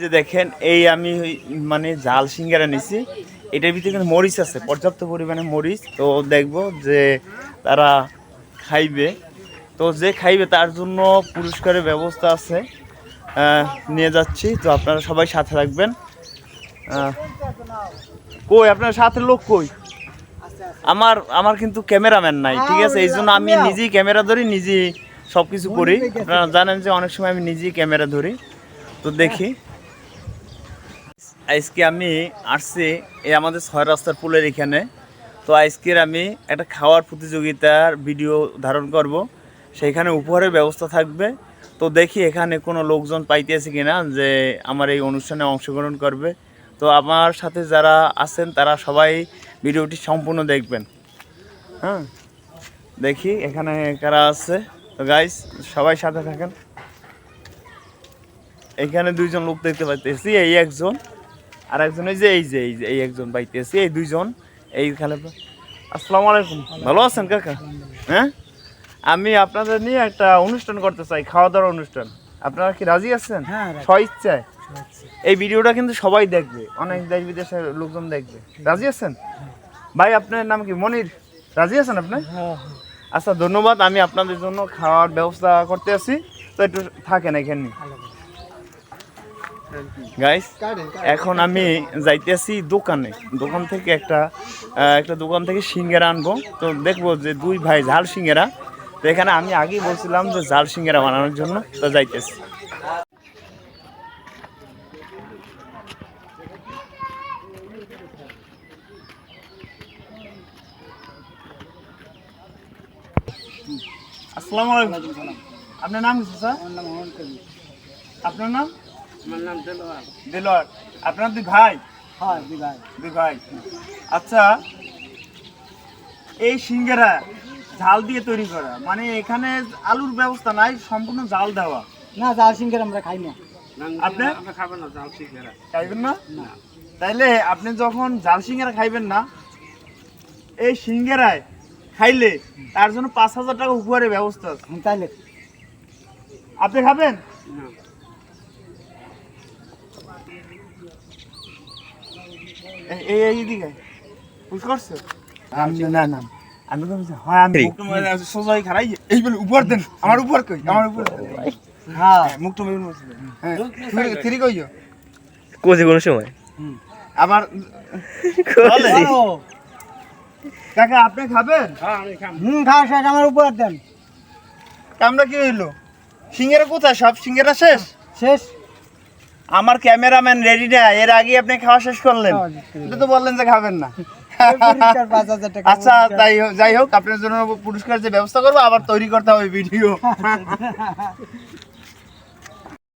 যে দেখেন এই আমি মানে জাল সিঙ্গারা নিছি। এটার ভিতরে কিন্তু মরিচ আছে পর্যাপ্ত পরিমাণে মরিচ। তো দেখব যে তারা খাইবে। তো যে খাইবে তার জন্য পুরস্কারের ব্যবস্থা আছে। নিয়ে যাচ্ছি। তো আপনারা সবাই সাথে আহ, কই আপনার সাথে লোক কই? আমার আমার কিন্তু ক্যামেরাম্যান নাই ঠিক আছে? এই জন্য আমি নিজেই ক্যামেরা ধরি নিজেই সব কিছু করি। আপনারা জানেন যে অনেক সময় আমি নিজেই ক্যামেরা ধরি। তো দেখি। আজকে আমি আসছি এই আমাদের ছয় রাস্তার পুলের এখানে। তো আজকের আমি একটা খাওয়ার প্রতিযোগিতার ভিডিও ধারণ করব। সেইখানে উপহারের ব্যবস্থা থাকবে। তো দেখি এখানে কোনো লোকজন পাইতেছে কিনা যে আমার এই অনুষ্ঠানে অংশগ্রহণ করবে। তো আমার সাথে যারা আছেন, তারা সবাই ভিডিওটি সম্পূর্ণ দেখবেন। হ্যাঁ দেখি এখানে কারা আছে। তো গাইস সবাই সাথে থাকেন। এখানে দুইজন লোক দেখতে পাইতেছি, এই একজন। আর একজন এই যে এই যে এই যে এই একজন পাইতেছি এই দুইজন এই খেলে আসসালামু আলাইকুম। ভালো আছেন কাকা? হ্যাঁ? আমি আপনাদের নিয়ে একটা অনুষ্ঠান করতে চাই খাওয়া দাওয়ার অনুষ্ঠান। আপনারা কি রাজি আছেন? হ্যাঁ, রাজি। স্ব ইচ্ছায়? এই ভিডিওটা কিন্তু সবাই দেখবে অনেক দেশ বিদেশের লোকজন দেখবে। রাজি আছেন? ভাই আপনার নাম কি? মনির? রাজি আছেন আপনি? আচ্ছা ধন্যবাদ আমি আপনাদের জন্য খাওয়ার ব্যবস্থা করতে আছি। তো একটু থাকেন এখানে। গাইস এখন আমি যাইতেছি দোকানে। দোকান থেকে একটা একটা দোকান থেকে সিঙ্গারা আনব। তো দেখব যে দুই ভাই ঝাল সিঙ্গারা। তো এখানে আমি আগেই বলছিলাম যে ঝাল সিঙ্গারা বানানোর জন্য তো যাইতেছি। আসসালামু আলাইকুম। আপনার নাম কি স্যার? আমার নাম আপনার নাম? আমার নাম দেলোয়ার। আপনার দুই ভাই? হয়, বিভাগ। দুই ভাই। আচ্ছা এই সিঙ্গারা ঝাল দিয়ে তৈরি করা মানে এখানে আলুর ব্যবস্থা নাই সম্পূর্ণ জাল দেওয়া। না জাল সিঙ্গার আমরা খাই না। আপনি? খাইবেন না? তাইলে আপনি যখন জাল সিঙ্গারা খাইবেন না এই সিঙ্গারায় খাইলে তার জন্য পাঁচ হাজার টাকা উপহারের ব্যবস্থা আছে। তাইলে। আপনি খাবেন? এই- এই এই দিকে। বুঝ করছ না না। আমি বলছি, হয় আমি মুখটা সোজাই খারাই এই বলে উপর দেন। আমার উপর কই? আমার উপর। হ্যাঁ হ্যাঁ থ্রি কইও কোচে কোনো সময়। আবার কাকা আপনি খাবেন? হুম খাওয়া শেষ আমার উপর দেন। আমরা কি হইল? সিঙ্গেরা কোথায়? সব সিঙ্গেরা শেষ? শেষ। আমার ক্যামেরাম্যান রেডি না এর আগে আপনি খাওয়া শেষ করলেন। এটা তো বললেন যে খাবেন না। আচ্ছা তাই হোক- যাই হোক আপনার জন্য পুরস্কার যে ব্যবস্থা করব আবার তৈরি করতে হবে ভিডিও